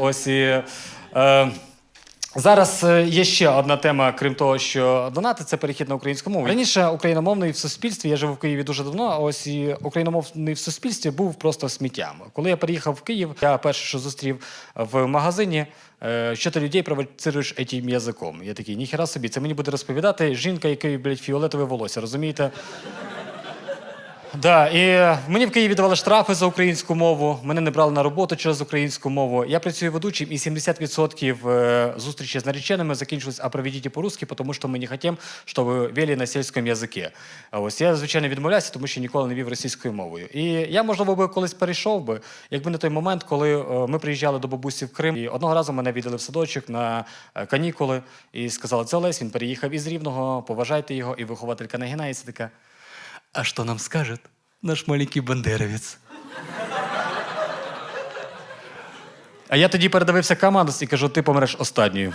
Ось і. Е, Зараз е, є ще одна тема, крім того, що донати це перехід на українську мову. Раніше україномовний в суспільстві, я живу в Києві дуже давно, а ось і україномовний в суспільстві був просто сміттям. Коли я переїхав в Київ, я перше, що зустрів в магазині, е, що ти людей провоцируєш етім язиком. Я такий, ніхера собі, це мені буде розповідати жінка, якої, блядь, фіолетове волосся, розумієте? Да, і е, мені в Києві давали штрафи за українську мову. Мене не брали на роботу через українську мову. Я працюю ведучим, і 70% е, зустрічі з нареченими закінчились, а проведіть по-русски, тому що ми не хочемо, щоб вели на сільському язикі. Ось я, звичайно, відмовляюся, тому що ніколи не вів російською мовою. І я, можливо, би колись перейшов би, якби не той момент, коли е, ми приїжджали до бабусі в Крим. І одного разу мене віддали в садочок на канікули і сказали, це Олесь, він переїхав із Рівного, поважайте його. І вихователька нагинається така. А что нам скажет наш маленький бандеровец? А я тоді передивився команду і кажу, ти помреш останньою.